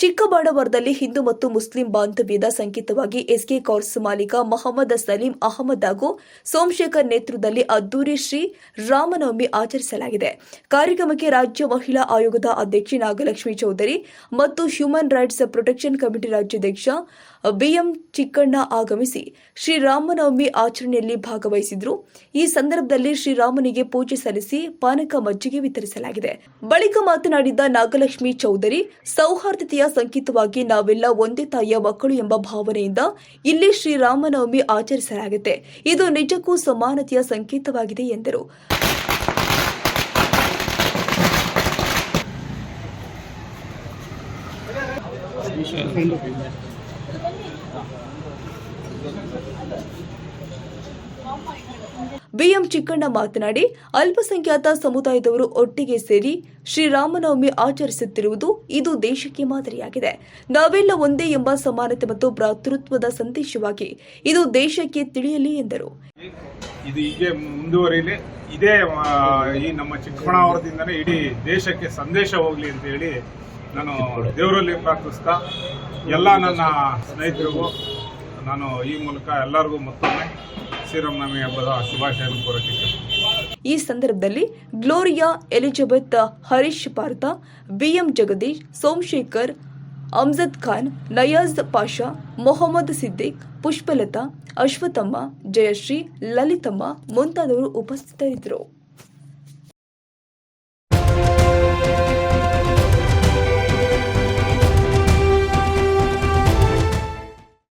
ಚಿಕ್ಕಬಾಣವರದಲ್ಲಿ ಹಿಂದೂ ಮತ್ತು ಮುಸ್ಲಿಂ ಬಾಂಧವ್ಯದ ಸಂಕೇತವಾಗಿ ಎಸ್ಕೆ ಕೌರ್ಸ್ ಮಾಲೀಕ ಮೊಹಮ್ಮದ್ ಸಲೀಂ ಅಹಮದ್ ಹಾಗೂ ಸೋಮಶೇಖರ್ ನೇತೃತ್ವದಲ್ಲಿ ಅದ್ದೂರಿ ಶ್ರೀ ರಾಮನವಮಿ ಆಚರಿಸಲಾಗಿದೆ. ಕಾರ್ಯಕ್ರಮಕ್ಕೆ ರಾಜ್ಯ ಮಹಿಳಾ ಆಯೋಗದ ಅಧ್ಯಕ್ಷೆ ನಾಗಲಕ್ಷ್ಮಿ ಚೌಧರಿ ಮತ್ತು ಹ್ಯೂಮನ್ ರೈಟ್ಸ್ ಪ್ರೊಟೆಕ್ಷನ್ ಕಮಿಟಿ ರಾಜ್ಯಾಧ್ಯಕ್ಷ ಬಿಎಂ ಚಿಕ್ಕಣ್ಣ ಆಗಮಿಸಿ ಶ್ರೀರಾಮನವಮಿ ಆಚರಣೆಯಲ್ಲಿ ಭಾಗವಹಿಸಿದ್ರು. ಈ ಸಂದರ್ಭದಲ್ಲಿ ಶ್ರೀರಾಮನಿಗೆ ಪೂಜೆ ಸಲ್ಲಿಸಿ ಪಾನಕ ಮಜ್ಜಿಗೆ ವಿತರಿಸಲಾಗಿದೆ. ಬಳಿಕ ಮಾತನಾಡಿದ ನಾಗಲಕ್ಷ್ಮಿ ಚೌಧರಿ, ಸೌಹಾರ್ದತೆಯ ಸಂಕೇತವಾಗಿ ನಾವೆಲ್ಲ ಒಂದೇ ತಾಯಿಯ ಮಕ್ಕಳು ಎಂಬ ಭಾವನೆಯಿಂದ ಇಲ್ಲಿ ಶ್ರೀರಾಮನವಮಿ ಆಚರಿಸಲಾಗುತ್ತೆ. ಇದು ನಿಜಕ್ಕೂ ಸಮಾನತೆಯ ಸಂಕೇತವಾಗಿದೆ ಎಂದರು. ಬಿಎಂ ಚಿಕ್ಕಣ್ಣ ಮಾತನಾಡಿ, ಅಲ್ಪಸಂಖ್ಯಾತ ಸಮುದಾಯದವರು ಒಟ್ಟಿಗೆ ಸೇರಿ ಶ್ರೀರಾಮನವಮಿ ಆಚರಿಸುತ್ತಿರುವುದು ಇದು ದೇಶಕ್ಕೆ ಮಾದರಿಯಾಗಿದೆ. ನಾವೆಲ್ಲ ಒಂದೇ ಎಂಬ ಸಮಾನತೆ ಮತ್ತು ಭ್ರಾತೃತ್ವದ ಸಂದೇಶವಾಗಿ ಇದು ದೇಶಕ್ಕೆ ತಿಳಿಯಲಿ ಎಂದರು. ಇದು ಹೀಗೆ ಮುಂದುವರಿಲಿ, ಇದೇ ಈ ನಮ್ಮ ಚಿಕ್ಕಬಳ್ಳಾಪುರದಿಂದನೇ ಇಡೀ ದೇಶಕ್ಕೆ ಸಂದೇಶ ಹೋಗಲಿ ಅಂತ ಹೇಳಿ ನಾನು ದೇವರಲ್ಲಿ ಪ್ರಾರ್ಥಿಸ್ತಾ, ಎಲ್ಲ ನನ್ನ ಸ್ನೇಹಿತರಿಗೂ, ನಾನು ಈ ಮೂಲಕ ಎಲ್ಲರಿಗೂ ಮತ್ತೊಮ್ಮೆ ಶ್ರೀರಾಮನವಮಿ ಹಬ್ಬದ ಈ ಸಂದರ್ಭದಲ್ಲಿ Gloria Elizabeth Harish Partha, BM Jagadish, Somashekar, Amjad Khan, Nayaz Pasha, Mohammed Siddiq, Pushpalatha Ashwathamma Jayashree, Lalithamma ಮುಂತಾದವರು ಉಪಸ್ಥಿತರಿದ್ದರು.